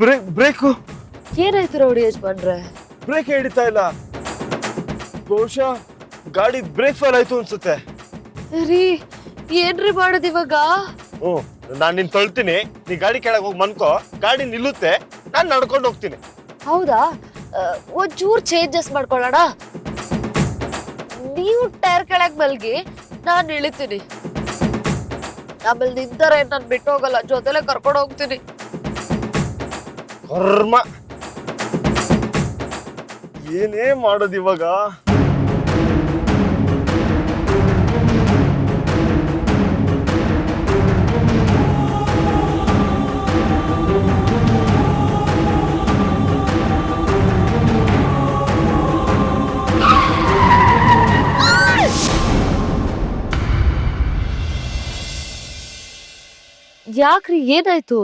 Brake brake? ಏನಾಯ್ತು rowdy ಯಜಮಾನ್ರೆ? Brake ಹಿಡಿತಾ ಇಲ್ಲ. ಬಹುಶಃ ಗಾಡಿ ಬ್ರೇಕ್ ಫೇಲ್ ಆಯ್ತು ಅನ್ಸುತ್ತೆ. ರೀ ಏನ್ರಿ ಮಾಡೋದು ಇವಾಗ? ಹ್ಞೂ ನಾನು ನಿನ್ ತೊಳ್ತೀನಿ. ನೀ ಗಾಡಿ ಕೆಳಗೆ ಹೋಗಿ ಮನ್ಕೋ. ಗಾಡಿ ನಿಲ್ಲುತ್ತೆ. ನಾನು ನಡ್ಕೊಂಡು ಹೋಗ್ತೀನಿ. ಹೌದಾ? ಒಂಚೂರು ಒಂಚೂರ್ ಚೇಂಜಸ್ ಮಾಡ್ಕೊಳ್ಳೋಣ. ನೀವು ಟೈರ್ ಕೆಳಗೆ ಮಲ್ಗಿ ನಾನು ಇಳಿತೀನಿ. ಆಮೇಲೆ ನಿಂತಾರೆ ನಾನು ಬಿಟ್ಟು ಹೋಗಲ್ಲ. ಜೊತೆಲೆ ಕರ್ಕೊಂಡು ಹೋಗ್ತೀನಿ. ಕರ್ಮ. ಏನೇ ಮಾಡೋದು ಇವಾಗ? ಯಾಕ್ರಿ ಏನಾಯ್ತು?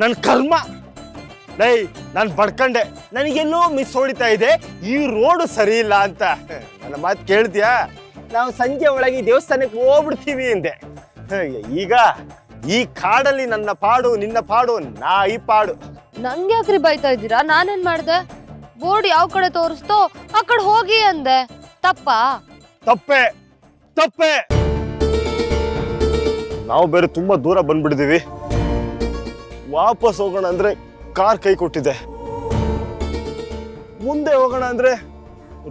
ನನ್ನ ಕರ್ಮ. ಡೈ ನಾನು ಬಡ್ಕಂಡೆ. ನನಗೆಲ್ಲೋ ಮಿಸ್ ಹೊಡಿತಾ ಇದೆ. ಈ ರೋಡ್ ಸರಿ ಇಲ್ಲ ಅಂತ. ನನ್ನ ಮಾತು ಕೇಳ್ತೀಯಾ? ನಾವು ಸಂಜೆ ಒಳಗೆ ದೇವಸ್ಥಾನಕ್ಕೆ ಹೋಗ್ಬಿಡ್ತೀವಿ ಅಂದೆ. ಈಗ ಈ ಕಾಡಲ್ಲಿ ನನ್ನ ಪಾಡು ನಿನ್ನ ಪಾಡು ನಾ ಈ ಪಾಡು. ನಂಗೆ ಯಾಕ್ರಿ ಬೈತಾ ಇದ್ದೀರಾ? ನಾನೇನ್ ಮಾಡ್ದೆ? ಬೋರ್ಡ್ ಯಾವ ಕಡೆ ತೋರಿಸ್ತೋ ಆ ಕಡೆ ಹೋಗಿ ಅಂದೆ. ತಪ್ಪಾ? ತಪ್ಪೆ ತಪ್ಪೆ. ನಾವು ಬೇರೆ ತುಂಬಾ ದೂರ ಬಂದ್ಬಿಟ್ಟಿದೀವಿ. ವಾಪಸ್ ಹೋಗೋಣ ಅಂದ್ರೆ ಕಾರ್ ಕೈ ಕೊಟ್ಟಿದೆ. ಮುಂದೆ ಹೋಗೋಣ ಅಂದ್ರೆ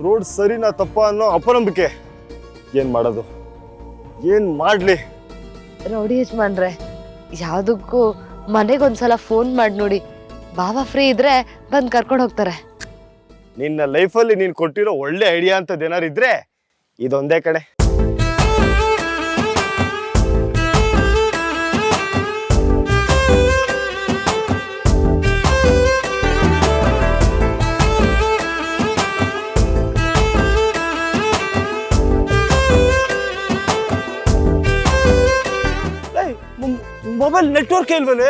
ರೋಡ್ ಸರಿನಾ ತಪ್ಪ ಅನ್ನೋ ಅಪನಂಬಿಕೆ. ಏನ್ ಮಾಡೋದು? ಏನ್ ಮಾಡ್ಲಿ? ರೌಡಿ ಯಜಮಾನ್ರೆ ಯಾವ್ದಕ್ಕೂ ಮನೆಗೊಂದ್ಸಲ ಫೋನ್ ಮಾಡಿ ನೋಡಿ. ಬಾಬಾ ಫ್ರೀ ಇದ್ರೆ ಬಂದು ಕರ್ಕೊಂಡು ಹೋಗ್ತಾರೆ. ನಿನ್ನ ಲೈಫಲ್ಲಿ ನೀನ್ ಕೊಟ್ಟಿರೋ ಒಳ್ಳೆ ಐಡಿಯಾ ಅಂತದ್ದು ಏನಾರು ಇದ್ರೆ ಇದೊಂದೇ ಕಡೆ ಮೊಬೈಲ್ ನೆಟ್ವರ್ಕ್ ಇಲ್ವೇ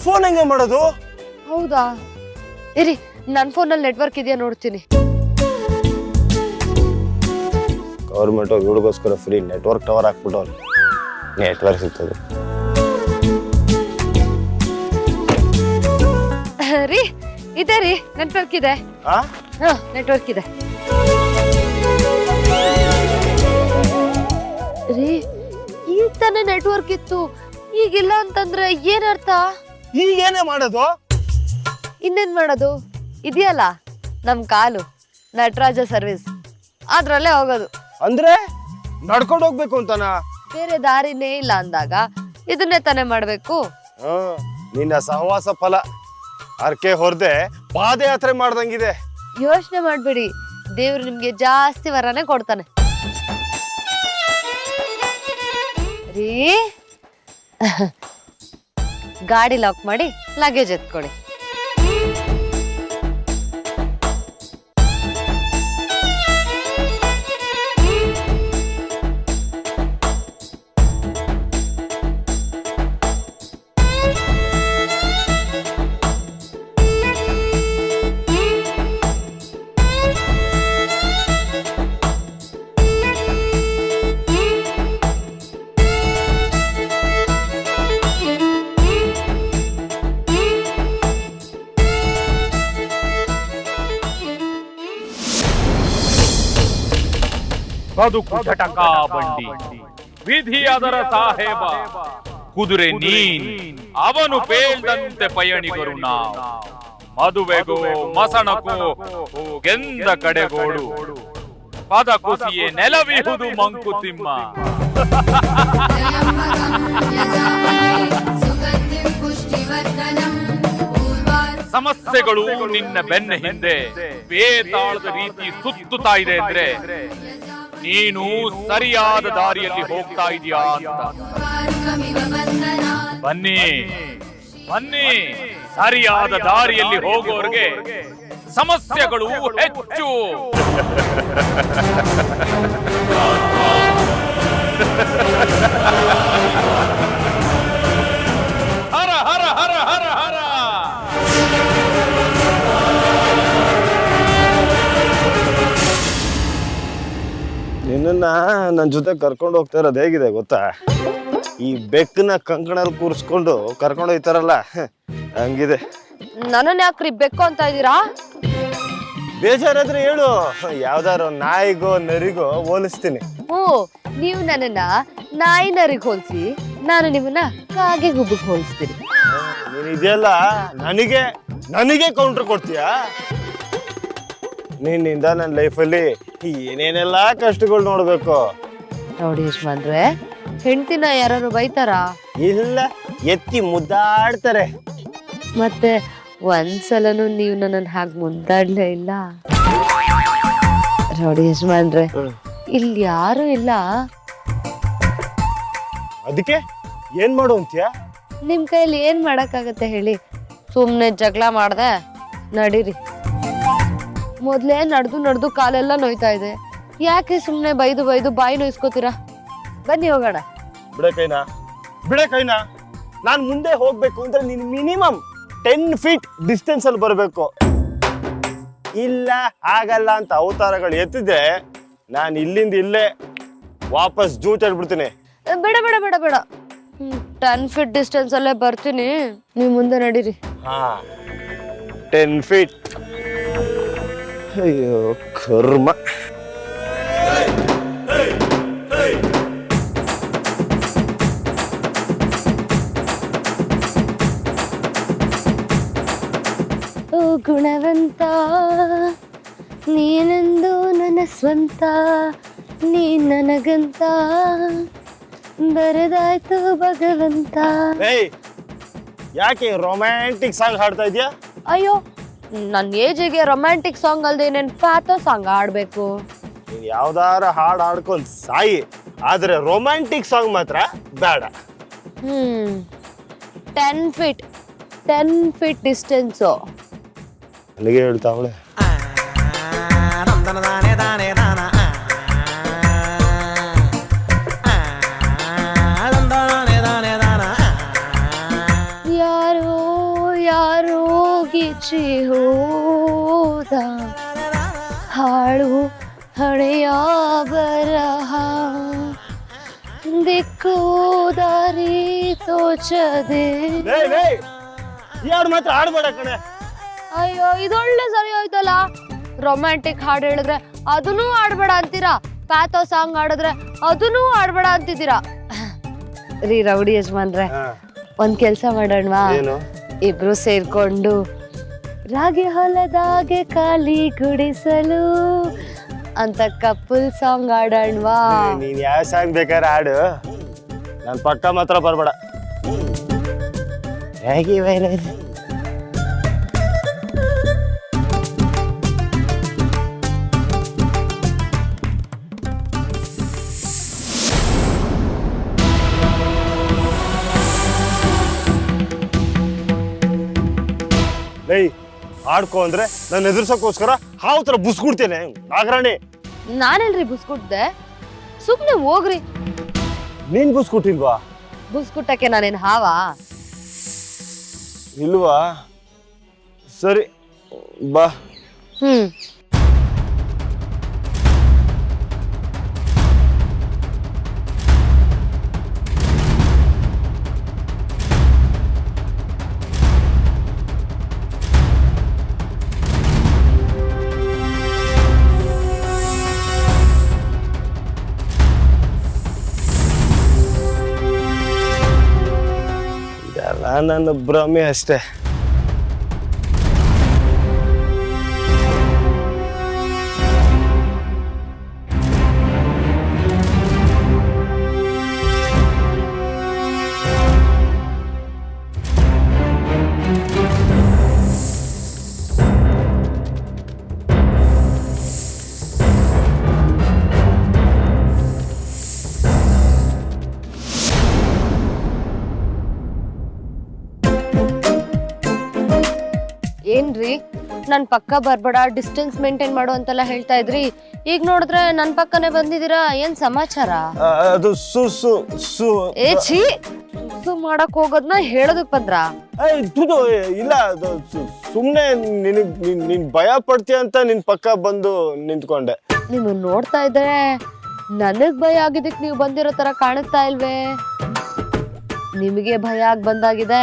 ಫೋನ್ ಹೆಂಗೆ ಮಾಡೋದು? ಹೌದಾ? ಇರಿ ನನ್ನ ಫೋನಲ್ಲಿ ನೆಟ್ವರ್ಕ್ ಇದೆಯಾ ನೋಡ್ತೀನಿ. ಗೌರ್ಮೆಂಟ್ ಅವ್ರು ಹುಡುಗೋಸ್ಕರ ಫ್ರೀ ನೆಟ್ವರ್ಕ್ ಟವರ್ ಹಾಕ್ಬಿಟ್ಟವ್ರು. ನೆಟ್ವರ್ಕ್ ಸಿಗ್ತದೆ. ರೀ ಇದೆ ರೀ ನೆಟ್ವರ್ಕ್ ಇದೆ. ಆ? ಹಾ ನೆಟ್ವರ್ಕ್ ಇದೆ. ರೀ ಈಗ ತಾನೇ ನೆಟ್ವರ್ಕ್ ಇತ್ತು. ಈಗಿಲ್ಲ ಅಂತಂದ್ರೆ ಏನರ್ಥ? ಈಗೇನೇ ಮಾಡೋದು? ಇನ್ನೇನ್ ಮಾಡೋದು? ಇದೆಯಲ್ಲ ನಮ್ ಕಾಲು ನಟರಾಜ ಸರ್ವಿಸ್. ಅದ್ರಲ್ಲೇ ಹೋಗೋದು. ಅಂದ್ರೆ ನಡ್ಕೊಂಡು ಹೋಗ್ಬೇಕು ಅಂತಾನ? ಬೇರೆ ದಾರಿನೇ ಇಲ್ಲ ಅಂದಾಗ ಇದನ್ನೇ ತಾನೇ ಮಾಡ್ಬೇಕು? ಹ್ಮ್ ನಿನ್ನ ಸಹವಾಸ ಫಲ. ಅರ್ಕೆ ಹೊರದೆ ಪಾದಯಾತ್ರೆ ಮಾಡ್ದಂಗಿದೆ. ಯೋಚನೆ ಮಾಡ್ಬೇಡಿ. ದೇವ್ರು ನಿಮ್ಗೆ ಜಾಸ್ತಿ ವರನೇ ಕೊಡ್ತಾನೆ. ರೀ? ಗಾಡಿ ಲಾಕ್ ಮಾಡಿ ಲಗೇಜ್ ಎತ್ಕೊಳ್ಳಿ. ಬದುಕು ಚಟಕ ಬಂಡಿ. ವಿಧಿ ಅದರ ಸಾಹೇಬ ಕುದುರೆ ನೀನ್. ಅವನು ಪೇಳ್ದಂತೆ ಪಯಣಿಗರು ನಾವು. ಮದುವೆಗೋ ಮಸಣಕೋ ಗೆಂದ ಕಡೆಗೋಡು. ಪದ ಕುಸಿಯೇ ನೆಲವಿಹುದು ಮಂಕುತಿಮ್ಮ ಸಮಸ್ಯೆಗಳು ನಿನ್ನ ಬೆನ್ನ ಹಿಂದೆ. ಬೇತಾಳದ ರೀತಿ ಸುತ್ತುತ್ತಾ ಇದೆ ಅಂದ್ರೆ ನೀನು ಸರಿಯಾದ ದಾರಿಯಲ್ಲಿ ಹೋಗ್ತಾ ಇದೆಯಾ ಅಂತ. ಬನ್ನಿ ಬನ್ನಿ ಸರಿಯಾದ ದಾರಿಯಲ್ಲಿ ಹೋಗೋರಿಗೆ ಸಮಸ್ಯೆಗಳು ಹೆಚ್ಚು. ನಿನ್ನ ನನ್ನ ಜೊತೆ ಕರ್ಕೊಂಡು ಹೋಗ್ತಾ ಇರೋದು ಹೇಗಿದೆ ಗೊತ್ತಾ? ಈ ಬೆಕ್ಕನ್ನ ಕಂಕಣಲ್ಲಿ ಕೂರಿಸ್ಕೊಂಡು ಕರ್ಕೊಂಡು ಹೋಗ್ತಾರಲ್ಲ ಹಂಗಿದೆ. ನನ್ನನ್ನ ಯಾಕ್ರಿ ಬೆಕ್ಕು ಅಂತ ಇದ್ದೀರಾ? ಬೇಜಾರಾದ್ರೆ ಹೇಳು ಯಾವ್ದಾರು ನಾಯಿಗೋ ನರಿಗೋ ಹೋಲಿಸ್ತೀನಿ. ಓ ನೀವು ನನ್ನನ್ನ ನಾಯಿ ನರಿಗೆ ಹೋಲಿಸಿ ನಾನು ನಿಮ್ಮನ್ನ ಕಾಗೆ ಗುಬ್ಬಕ್ಕೆ ಹೋಲಿಸ್ತೀನಿ. ನೀನ್ ಇದೆಲ್ಲ ನನಗೆ ನನಗೆ ಕೌಂಟರ್ ಕೊಡ್ತೀಯಾ? ನಿನ್ನಿಂದ ನನ್ನ ಲೈಫಲ್ಲಿ ಏನೇನೆಲ್ಲ ಕಷ್ಟಗಳು ನೋಡ್ಬೇಕು. ನೋಡಿ ಯಜಮಾನ್ರೆ ಹೆಂಡತಿನ ಯಾರು ಬೈತಾರಾ? ಇಲ್ಲ ಎತ್ತಿ ಮುದ್ದಾಡ್ತಾರೆ. ಮತ್ತೆ ಒಂದ್ಸಲನು ನೀವು ನನ್ನ ಹಾಗೆ ಮುದ್ದಾಡ್ಲೇ ಇಲ್ಲ. ನೋಡಿ ಯಜಮಾನ್ರೆ ಇಲ್ಲಿ ಯಾರು ಇಲ್ಲ. ಅದಕ್ಕೆ ಏನ್ ಮಾಡು ಅಂತೀಯ? ನಿಮ್ ಕೈಯಲ್ಲಿ ಏನ್ ಮಾಡಕ್ಕಾಗತ್ತೆ ಹೇಳಿ? ಸುಮ್ನೆ ಜಗಳ ಮಾಡ್ದೆ ನಡೀರಿ. ಮೊದ್ಲೇ ನಡೆದು ನಡೆದು ಕಾಲೆಲ್ಲ ನೋಯ್ತಾ ಇದೆ. ಯಾಕೆ ಸುಮ್ನೆ ಬೈದು ಬೈದು ಬಾಯಿ ನೋಯಿಸ್ಕೋತೀರಾ? ಬನ್ನಿ ಹೋಗೋಣ. ಬಿಡ ಕೈನಾ? ಬಿಡ ಕೈನಾ? ನಾನು ಮುಂದೆ ಹೋಗ್ಬೇಕು ಅಂದ್ರೆ ನೀನು ಮಿನಿಮಮ್ ಟೆನ್ ಫೀಟ್ ಡಿಸ್ಟೆನ್ಸ್ ಅಲ್ಲಿ ಬರಬೇಕು. ಇಲ್ಲ ಆಗಲ್ಲ ಅಂತ ಅವತಾರಗಳು ಎತ್ತಿದ್ರೆ ನಾನು ಇಲ್ಲಿಂದ ಇಲ್ಲೇ ವಾಪಸ್ ಜೂಟ್ ಹೇಳ್ಬಿಡ್ತೀನಿ ಬೇಡ ಬೇಡ ಬೇಡ ಬೇಡ. ಟೆನ್ ಫೀಟ್ ಡಿಸ್ಟೆನ್ಸ್ ಅಲ್ಲೇ ಬರ್ತೀನಿ. ನೀವು ಮುಂದೆ ನಡೀರಿ. ಹಾ. Ten feet. ಅಯ್ಯೋ ಕರ್ಮ. ಓ ಗುಣವಂತ ನೀನೆಂದು ನನ್ನ ಸ್ವಂತ ನೀ ನನಗಂತ. ಬರೆದಾಯ್ತು ಭಗವಂತ. ಏಯ್ ಯಾಕೆ ರೊಮ್ಯಾಂಟಿಕ್ ಸಾಂಗ್ ಹಾಡ್ತಾ ಇದೆಯಾ? ಅಯ್ಯೋ ನನ್ನ ಏಜಿಗೆ ರೊಮ್ಯಾಂಟಿಕ್ ಸಾಂಗ್ ಅಲ್ದೆ ಇನ್ನೇನು ಫ್ಯಾತ ಸಾಂಗ್ ಆಡ್ಬೇಕು ನೀನ್ ಯಾವ್ದಾರ ಹಾಡ್ ಹಾಡ್ಕೊಂಡ್ ಸಾಯಿ ಆದ್ರೆ ರೊಮ್ಯಾಂಟಿಕ್ ಸಾಂಗ್ ಮಾತ್ರ ಬೇಡ. ಹ್ಮ್. Ten feet ten feet distance ಅಲ್ಲಿಗೆ ಹೇಳ್ತಾವಳೆ. ಗಿಚ್ಚಿ ಹೋದ ಹಾಳು ಹಳೆಯ ಬರಹ ದಿಕ್ಕು ದಾರಿ ತೋಚದೆ. ಹಾಡು ಮಾತ್ರ ಹಾಡ್ಬೇಡ ಕಣೆ. ಅಯ್ಯೋ ಇದೊಳ್ಳೆ ಸರಿ ಹೋಯ್ತಲ್ಲ. ರೊಮ್ಯಾಂಟಿಕ್ ಹಾಡು ಹೇಳಿದ್ರೆ ಅದನ್ನೂ ಆಡ್ಬೇಡ ಅಂತೀರಾ? ಪ್ಯಾಥೋ ಸಾಂಗ್ ಆಡಿದ್ರೆ ಅದನ್ನೂ ಆಡ್ಬೇಡ ಅಂತಿದ್ದೀರಾ? ರೀ ರೌಡಿ ಯಜಮಾನ್ರೆ ಒಂದ್ ಕೆಲ್ಸ ಮಾಡೋಣವಾ? ಇಬ್ರು ಸೇರ್ಕೊಂಡು ರಾಗಿ ಹೊಲದಾಗೆ ಖಾಲಿ ಗುಡಿಸಲು ಅಂತ ಕಪ್ಪಲ್ ಸಾಂಗ್ ಆಡೋಣವಾ ನೀನ್ ಯಾವ ಸಾಂಗ್ ಬೇಕಾದ್ರೆ ಆಡು ನನ್ ಪಕ್ಕ ಮಾತ್ರ ಬರ್ಬೇಡ. ಹೇಗೆ ಆಡ್ಕೊ ಅಂದ್ರೆ ನನ್ನ ಎದುರ್ಸಕ್ಕೋಸ್ಕರ ಹಾವು ತರ ಬುಸ್ಕೊಡ್ತೇನೆ ನಾಗರಾಣಿ. ನಾನೆಲ್ರಿ ಬುಸ್ಕುಟ್ದೆ ಸುಮ್ನೆ ಹೋಗ್ರಿ. ನೀನ್ ಬುಸ್ಕೊಟ್ಟಿಲ್ವಾ ಬುಸ್ಕುಟ್ಟಕ್ಕೆ ನಾನೇನ್ ಹಾವಾ? ಇಲ್ವಾ? ಸರಿ ಬಾ. ಹ್ಮ್. ನನ್ನ ಭ್ರಮೆ ಅಷ್ಟೇ. ಏನ್ರಿ? ನನ್ ಪಕ್ಕ ಬರ್ಬೇಡ ಡಿಸ್ಟೆನ್ಸ್ ಮೇಂಟೈನ್ ಮಾಡು ಅಂತೆಲ್ಲ ಹೇಳ್ತಾ ಇದ್ರಿ. ಈಗ ನೋಡಿದ್ರೆ ನನ್ ಪಕ್ಕನೆ ಬಂದಿದ್ದೀರಾ? ಏನ್ ಸಮಾಚಾರ? ಆ, ಅದು ಸು ಸು ಸು. ಏ ಛೀ! ಸು ಮಾಡಕ್ ಹೋಗೋದ್ನ ಹೇಳೋದಕ್ ಬಂದ್ರ? ಏಯ್, ಇದು ಇಲ್ಲ ಅದು ಸು- ಸುಮ್ನೆ ನಿನಗ್ ನಿನ್- ನೀನ್ ಭಯ ಪಡ್ತೀಯ ಅಂತ ನಿನ್ ಪಕ್ಕ ಬಂದು ನಿಂತ್ಕೊಂಡೆ. ನೀವು ನೋಡ್ತಾ ಇದ್ರೆ ನನಗ್ ಭಯ ಆಗಿದ್ದಕ್ ನೀವು ಬಂದಿರೋ ತರ ಕಾಣಿಸ್ತಾ ಇಲ್ವೇ? ನಿಮಗೆ ಭಯ ಆಗಿ ಬಂದಾಗಿದೆ.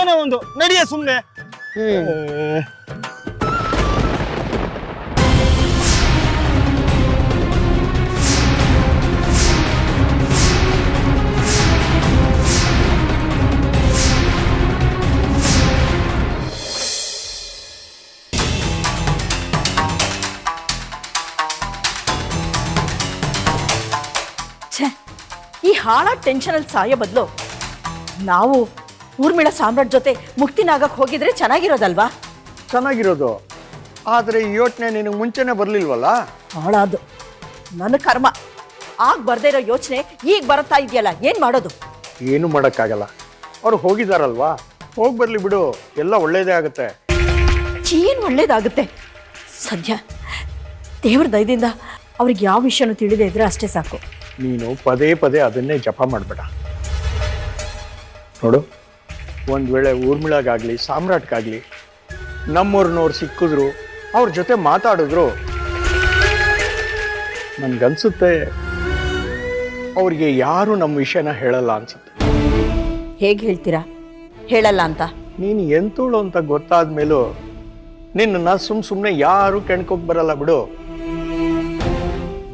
ಏನೋ ಒಂದು ನಡಿಯ ಸುಮ್ನೆ. ಏ, ಛೇ ಈ ಹಾಳ ಟೆನ್ಷನಲ್ಲಿ ಸಾಯೋ ಬದಲು ನಾವು ಊರ್ಮಿಳ ಸಾಮ್ರಾಟ್ ಜೊತೆ ಮುಕ್ತಿನಾಗಕ್ಕೆ ಹೋಗಿದ್ರೆ ಚೆನ್ನಾಗಿರೋದಲ್ವಾ? ಚೆನ್ನಾಗಿರೋದು. ಆದರೆ ಈ ಯೋಚನೆ ನಿನಗೆ ಮುಂಚೆನೆ ಬರಲಿಲ್ವಲ್ಲ? ಹಾಳಾದು. ನನ್ನ ಕರ್ಮ. ಆಗ ಬರ್ದೇ ಇರೋ ಯೋಚನೆ ಈಗ ಬರುತ್ತಾ ಇದೆಯಲ್ಲ ಏನು ಮಾಡೋದು? ಏನು ಮಾಡೋಕ್ಕಾಗಲ್ಲ. ಅವ್ರು ಹೋಗಿದಾರಲ್ವಾ? ಹೋಗಿ ಬರಲಿ ಬಿಡು. ಎಲ್ಲ ಒಳ್ಳೇದೇ ಆಗುತ್ತೆ. ಏನು ಒಳ್ಳೇದಾಗುತ್ತೆ? ಸದ್ಯ ದೇವ್ರ ದಯದಿಂದ ಅವ್ರಿಗೆ ಯಾವ ವಿಷಯನೂ ತಿಳಿದೇ ಇದ್ರೆ ಅಷ್ಟೇ ಸಾಕು. ನೀನು ಪದೇ ಪದೇ ಅದನ್ನೇ ಜಪ ಮಾಡಬೇಡ. ನೋಡು ಒಂದು ವೇಳೆ ಊರ್ಮಿಳಾಗಾಗಲಿ ಸಾಮ್ರಾಟ್ಗಾಗಲಿ ನಮ್ಮೂರ್ನವ್ರು ಸಿಕ್ಕಿದ್ರು ಅವ್ರ ಜೊತೆ ಮಾತಾಡಿದ್ರು ನನ್ಗನ್ಸುತ್ತೆ ಅವ್ರಿಗೆ ಯಾರು ನಮ್ಮ ವಿಷಯನ ಹೇಳಲ್ಲ ಅನ್ಸುತ್ತೆ. ಹೇಗೆ ಹೇಳ್ತೀರಾ? ಹೇಳಲ್ಲ ಅಂತ? ನೀನು ಎಂತೋಳು ಅಂತ ಗೊತ್ತಾದ ಮೇಲೂ ನಿನ್ನ ಸುಮ್ ಸುಮ್ಮನೆ ಯಾರು ಕೆಣ್ಕೋಕ್ ಬರಲ್ಲ ಬಿಡು.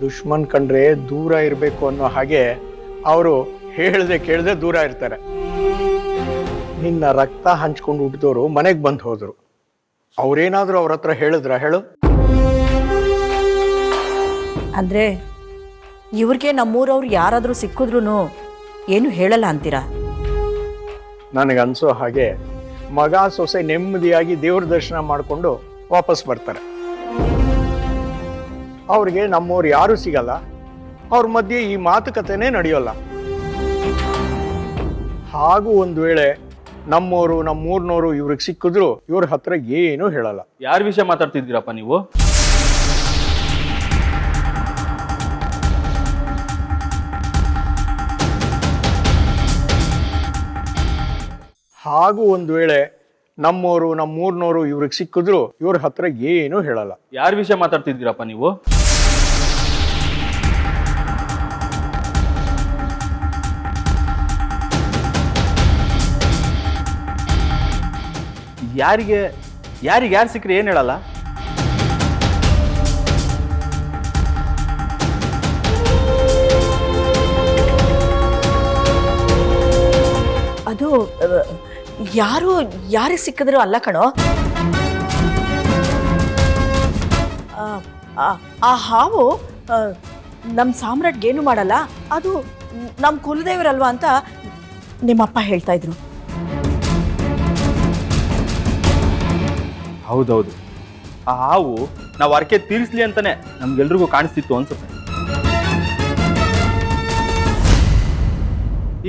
ದುಶ್ಮನ್ ಕಂಡ್ರೆ ದೂರ ಇರಬೇಕು ಅನ್ನೋ ಹಾಗೆ ಅವರು ಹೇಳ್ದೆ ಕೇಳ್ದೆ ದೂರ ಇರ್ತಾರೆ. ನಿನ್ನ ರಕ್ತ ಹಂಚ್ಕೊಂಡು ಹುಟ್ಟಿದವರು ಮನೆಗೆ ಬಂದು ಹೋದ್ರು. ಅವ್ರೇನಾದ್ರೂ ಅವ್ರ ಹತ್ರ ಹೇಳಿದ್ರ ಹೇಳು? ಅಂದ್ರೆ ಇವ್ರಿಗೆ ನಮ್ಮೂರವ್ರು ಯಾರಾದರೂ ಸಿಕ್ಕಿದ್ರು ಏನು ಹೇಳಲ್ಲ ಅಂತೀರಾ? ನನಗನ್ಸೋ ಹಾಗೆ ಮಗ ಸೊಸೆ ನೆಮ್ಮದಿಯಾಗಿ ದೇವ್ರ ದರ್ಶನ ಮಾಡಿಕೊಂಡು ವಾಪಸ್ ಬರ್ತಾರೆ. ಅವ್ರಿಗೆ ನಮ್ಮವ್ರು ಯಾರು ಸಿಗಲ್ಲ. ಅವ್ರ ಮಧ್ಯೆ ಈ ಮಾತುಕತೆನೇ ನಡೆಯೋಲ್ಲ. ಹಾಗೂ ಒಂದು ವೇಳೆ ನಮ್ಮೋರು ನಮ್ಮೂರ್ನೋರು ಇವ್ರಿಗೆ ಸಿಕ್ಕಿದ್ರು ಇವ್ರ ಹತ್ರ ಏನೂ ಹೇಳಲ್ಲ. ಯಾರ ವಿಷಯ ಮಾತಾಡ್ತಿದ್ದೀರಪ್ಪ ನೀವು? ಹಾಗೂ ಒಂದು ವೇಳೆ ನಮ್ಮೋರು ನಮ್ಮೂರ್ನೋರು ಇವ್ರಿಗೆ ಸಿಕ್ಕಿದ್ರು ಇವ್ರ ಹತ್ರ ಏನೂ ಹೇಳಲ್ಲ. ಯಾರ ವಿಷಯ ಮಾತಾಡ್ತಿದ್ದೀರಪ್ಪ ನೀವು? ಯಾರಿಗೆ ಯಾರಿಗೆ ಯಾರು ಸಿಕ್ಕರೆ ಏನು ಹೇಳಲ್ಲ? ಅದು ಯಾರು ಯಾರಿಗೆ ಸಿಕ್ಕಿದ್ರು ಅಲ್ಲ ಕಣೋ. ಆ, ಹಾವು ನಮ್ಮ ಸಾಮ್ರಾಟ್ಗೇನು ಮಾಡಲ್ಲ ಅದು ನಮ್ಮ ಕುಲದೇವರಲ್ವಾ ಅಂತ ನಿಮ್ಮಪ್ಪ ಹೇಳ್ತಾ ಇದ್ರು. ಹೌದೌದು. ಆ ಹಾವು ನಾವು ಅರಕೆ ತೀರಿಸ್ಲಿ ಅಂತಾನೆ ನಮ್ಗೆಲ್ರಿಗೂ ಕಾಣಿಸ್ತಿತ್ತು ಅನ್ಸುತ್ತೆ.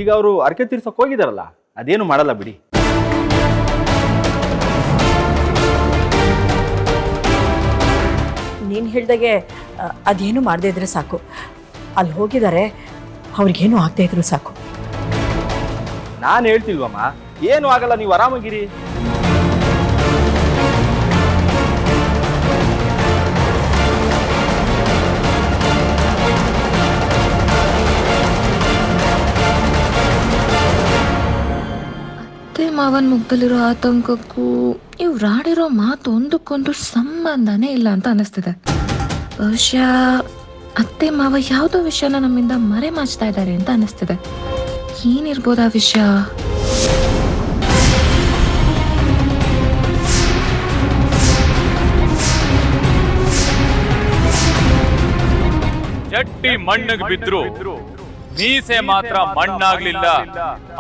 ಈಗ ಅವರು ಅರಕೆ ತೀರ್ಸಕ್ ಹೋಗಿದಾರಲ್ಲ ಅದೇನು ಮಾಡಲ್ಲ ಬಿಡಿ. ನೀನು ಹೇಳ್ದಾಗೆ ಅದೇನು ಮಾಡದೇ ಇದ್ರೆ ಸಾಕು. ಅಲ್ಲಿ ಹೋಗಿದ್ದಾರೆ ಅವ್ರಿಗೇನು ಆಗದೆ ಇದ್ರು ಸಾಕು. ನಾನು ಹೇಳ್ತಿಲ್ವಮ್ಮ ಏನು ಆಗಲ್ಲ ನೀವು ಆರಾಮಾಗಿರಿ. ಮಾವನ್ ಮುಖದಲ್ಲಿರೋ ಆತಂಕಕ್ಕೂ ಇವ್ರು ಆಡಿರೋ ಮಾತು ಒಂದಕ್ಕೊಂದು ಸಂಬಂಧನೇ ಇಲ್ಲ ಅಂತ ಅನಿಸ್ತಿದೆ. ಬಹುಶಃ ಅತ್ತೆ ಮಾವ ಯಾವುದೋ ವಿಷಯನ ನಮ್ಮಿಂದ ಮರೆ ಮಾಚ್ತಾ ಇದ್ದಾರೆ ಅಂತ ಅನಿಸ್ತಿದೆ. ಏನಿರ್ಬೋದು ಆ ವಿಷಯ? ಚಟ್ಟಿ ಬಿದ್ರು. ಮೀಸೆ ಮಾತ್ರ ಮಣ್ಣಾಗ್ಲಿಲ್ಲ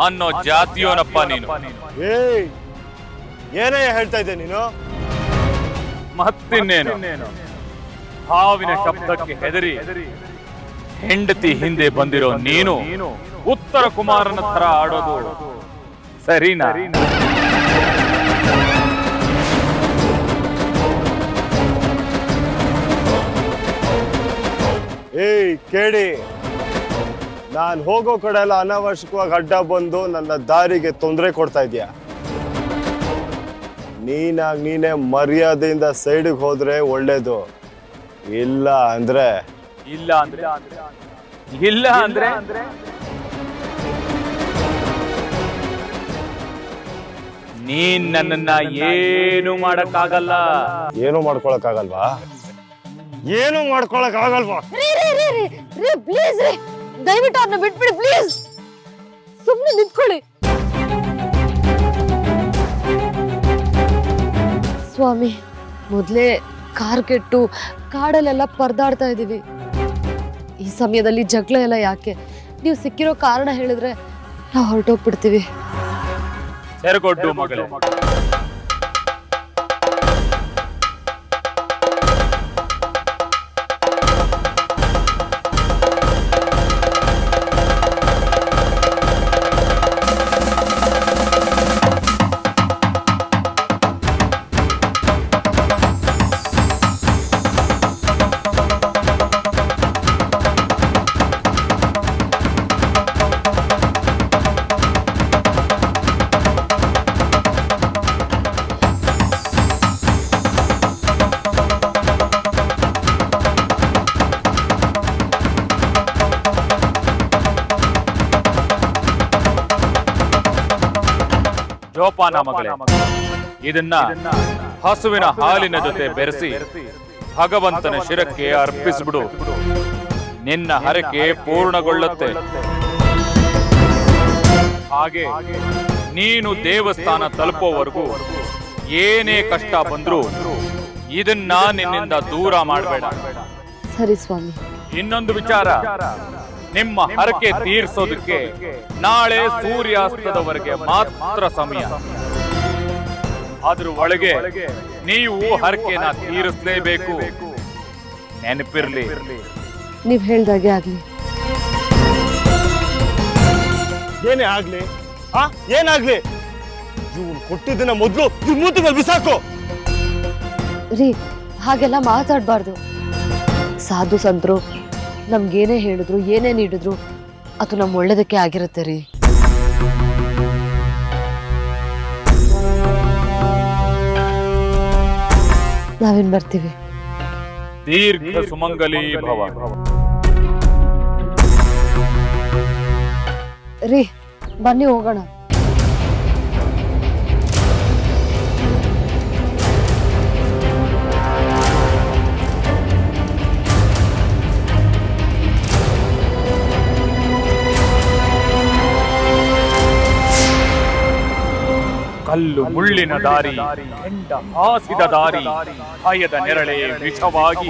ಅನ್ನೋ ಜಾತಿಯೋನಪ್ಪ ನೀನು. ಏಯ್ ಏನೇ ಹೇಳ್ತಾ ಇದ್ದೆ ನೀನು? ಮತ್ತಿನ್ನೇನು? ಹಾವಿನ ಶಬ್ದಕ್ಕೆ ಹೆದರಿ ಹೆಂಡತಿ ಹಿಂದೆ ಬಂದಿರೋ ನೀನು ಉತ್ತರ ಕುಮಾರನ ತರ ಆಡೋದು ಸರಿನಾ? ಏಯ್ ಕೇಳಿ. ನಾನು ಹೋಗೋ ಕಡೆ ಎಲ್ಲ ಅನಾವಶ್ಯಕವಾಗಿ ಅಡ್ಡ ಬಂದು ನನ್ನ ದಾರಿಗೆ ತೊಂದರೆ ಕೊಡ್ತಾ ಇದೀಯ ನೀನಾಗ್ ನೀನೇ ಮರ್ಯಾದೆಯಿಂದ ಸೈಡಿಗೆ ಹೋದ್ರೆ ಒಳ್ಳೇದು. ಇಲ್ಲ ಅಂದ್ರೆ? ಇಲ್ಲ ಅಂದ್ರೆ? ಇಲ್ಲ ಅಂದ್ರೆ? ನೀನ್ ನನ್ನನ್ನ ಏನು ಮಾಡಕ್ಕಾಗಲ್ಲ? ಏನೂ ಏನು ಏನೂ ಮಾಡ್ಕೊಳಕ್ಕಾಗಲ್ವಾ? ರೀ ರೀ ರೀ ರೀ ರೀ ಪ್ಲೀಸ್ ರೀ. ದಯವಿಟ್ಟು ಅವ್ರನ್ನ ಬಿಟ್ಬಿಡಿ ಪ್ಲೀಸ್ ಸುಮ್ಮನೆ ನಿಂತ್ಕೊಳ್ಳಿ. ಸ್ವಾಮಿ, ಮೊದಲೇ ಕಾರ್ ಕೆಟ್ಟು ಕಾಡಲ್ಲೆಲ್ಲ ಪರದಾಡ್ತಾ ಇದ್ದೀವಿ. ಈ ಸಮಯದಲ್ಲಿ ಜಗಳ ಎಲ್ಲ ಯಾಕೆ? ನೀವು ಸಿಕ್ಕಿರೋ ಕಾರಣ ಹೇಳಿದ್ರೆ ನಾವು ಹೊರಟೋಗ್ಬಿಡ್ತೀವಿ. ಸೇರ್ಕೊಟ್ಟು ಮಗಳೇ. ಜೋಪಾನ ಮಗಳೇ ಇದನ್ನ ಹಸುವಿನ ಹಾಲಿನ ಜೊತೆ ಬೆರೆಸಿ ಭಗವಂತನ ಶಿರಕ್ಕೆ ಅರ್ಪಿಸಿಬಿಡು. ನಿನ್ನ ಹರಕೆ ಪೂರ್ಣಗೊಳ್ಳುತ್ತೆ. ಹಾಗೆ ನೀನು ದೇವಸ್ಥಾನ ತಲುಪೋವರೆಗೂ ಏನೇ ಕಷ್ಟ ಬಂದ್ರೂ ಇದನ್ನ ನಿನ್ನಿಂದ ದೂರ ಮಾಡಬೇಡ. ಸರಿ ಸ್ವಾಮಿ. ಇನ್ನೊಂದು ವಿಚಾರ. ನಿಮ್ಮ ಹರಕೆ ತೀರ್ಸೋದಕ್ಕೆ ನಾಳೆ ಸೂರ್ಯಾಸ್ತದವರೆಗೆ ಮಾತ್ರ ಸಮಯ. ಅದ್ರ ಒಳಗೆ ನೀವು ಹರಕೆನ ತೀರಿಸಲೇಬೇಕು. ನೆನಪಿರ್ಲಿ. ನೀವು ಹೇಳ್ದಾಗೆ ಆಗ್ಲಿ. ಏನೇ ಆಗ್ಲಿ? ಆ? ಏನಾಗ್ಲಿ? ಇವ್ನು ಕೊಟ್ಟಿದ್ದನ್ನ ಮೊದಲು ಮೂತಿನಲ್ಲಿ ಬಿಸಾಕು. ರೀ ಹಾಗೆಲ್ಲ ಮಾತಾಡ್ಬಾರ್ದು. ಸಾಧು ಸಂತರು ನಮ್ಗೇನೇ ಹೇಳಿದ್ರು ಏನೇ ನೀಡಿದ್ರು ಅದು ನಮ್ಮ ಒಳ್ಳೇದಕ್ಕೆ ಆಗಿರುತ್ತೆ ರೀ. ನಾವೇನ್ ಬರ್ತೀವಿ? ದೀರ್ಘ ಸುಮಂಗಲಿ ಭವ. ರೀ ಬನ್ನಿ ಹೋಗೋಣ. ಕಲ್ಲು ಮುಳ್ಳಿನ ದಾರಿ ಹೆಂಡ ಹಾಸಿದ ದಾರಿ ಭಯದ ನೆರಳೆ ವಿಷವಾಗಿ.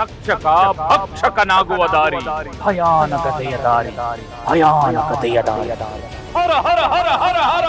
ರಕ್ಷಕ ಭಕ್ಷಕನಾಗುವ ದಾರಿ ಭಯಾನಕತೆಯ ದಾರಿ. ಭಯಾನಕತೆಯ ದಾರಿ. ಹರ ಹರ ಹರ ಹರ ಹರ.